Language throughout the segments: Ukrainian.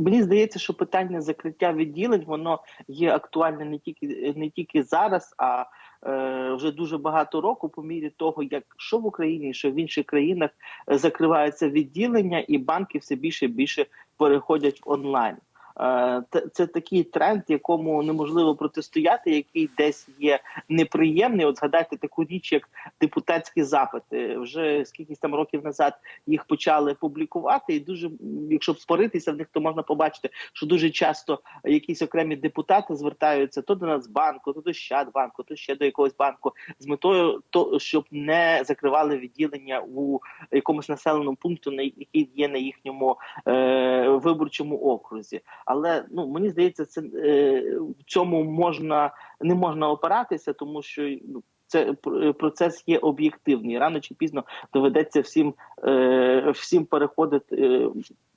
мені здається, що питання закриття відділень воно є актуальне не тільки не тільки зараз, а е, вже дуже багато року, по мірі того, як що в Україні, що в інших країнах е, закриваються відділення, і банки все більше і більше переходять в онлайн. Е, Це, такий тренд, якому неможливо протистояти, який десь є неприємний. От згадайте таку річ, як депутатські запити. Вже скільки там років назад їх почали публікувати, і дуже, якщо споритися в них, то можна побачити, що дуже часто якісь окремі депутати звертаються то до Нацбанку, то до Щадбанку, то ще до якогось банку з метою, то щоб не закривали відділення у якомусь населеному пункту, на який є на їхньому е, виборчому окрузі. Але ну мені здається, це е, в цьому можна не можна опиратися, тому що ну. Це пр- процес є об'єктивний. Рано чи пізно доведеться всім е, всім переходити е,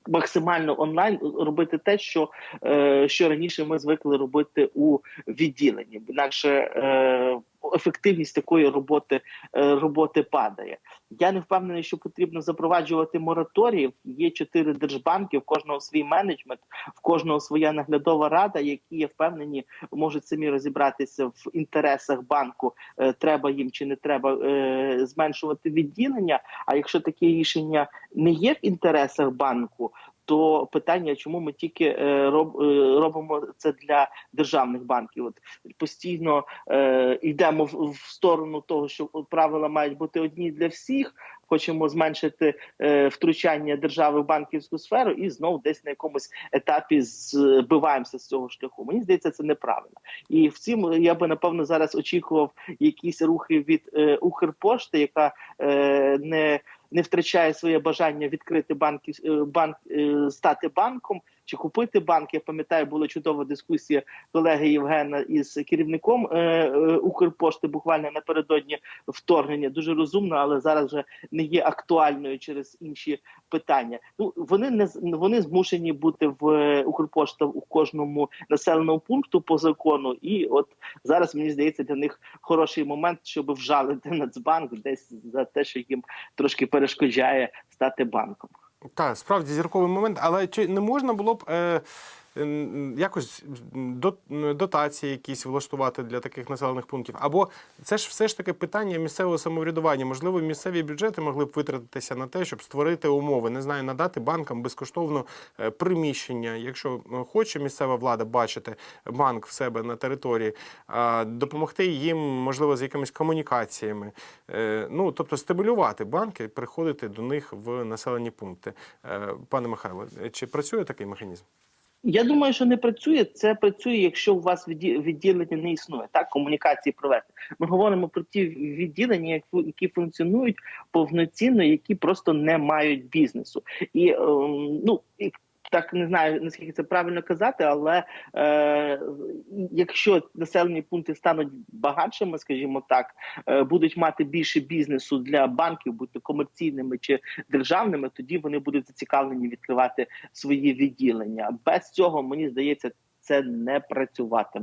максимально онлайн, робити те, що, е, що раніше ми звикли робити у відділенні. Інакше е, ефективність такої роботи, е, роботи падає. Я не впевнений, що потрібно запроваджувати мораторії. Є чотири держбанки, в кожного свій менеджмент, в кожного своя наглядова рада, які я впевнені можуть самі розібратися в інтересах банку. е, Треба їм чи не треба е, зменшувати відділення. А якщо такі рішення не є в інтересах банку. То питання, чому ми тільки е, роб, е, робимо це для державних банків? От постійно е, йдемо в, в сторону того, що правила мають бути одні для всіх. Хочемо зменшити е, втручання держави в банківську сферу, і знов десь на якомусь етапі збиваємося з цього шляху. Мені здається, це неправильно. І в цім я би напевно зараз очікував якісь рухи від е, Укрпошти, яка е, не не втрачає своє бажання відкрити банків е, банк е, стати банком чи купити банк. Я пам'ятаю, була чудова дискусія колеги Євгена із керівником е, Укрпошти буквально напередодні вторгнення. Дуже розумно, але зараз вже не є актуальною через інші питання. Ну вони не вони змушені бути в е, Укрпошта у кожному населеному пункту по закону. І от зараз мені здається для них хороший момент, щоб вжалити Нацбанк десь за те, що їм трошки перешкоджає стати банком. Так, справді зірковий момент, але чи не можна було б е, якось дотації якісь влаштувати для таких населених пунктів? Або це ж все ж таки питання місцевого самоврядування. Можливо, місцеві бюджети могли б витратитися на те, щоб створити умови, не знаю, надати банкам безкоштовно е, приміщення, якщо е, хоче місцева влада бачити банк в себе на території, допомогти їм, можливо, з якимись комунікаціями. Е, Ну, тобто стимулювати банки, приходити до них в населені пункти. Пане Михайло, чи працює такий механізм? Я думаю, що не працює. Це працює, якщо у вас відді- відділення не існує. Так, комунікації провести. Ми говоримо про ті відділення, які функціонують повноцінно, які просто не мають бізнесу. І ем, ну так не знаю наскільки це правильно казати, але е, якщо населені пункти стануть багатшими, скажімо так, е, будуть мати більше бізнесу для банків, будь-то комерційними чи державними, тоді вони будуть зацікавлені відкривати свої відділення. Без цього мені здається, це не працюватиме.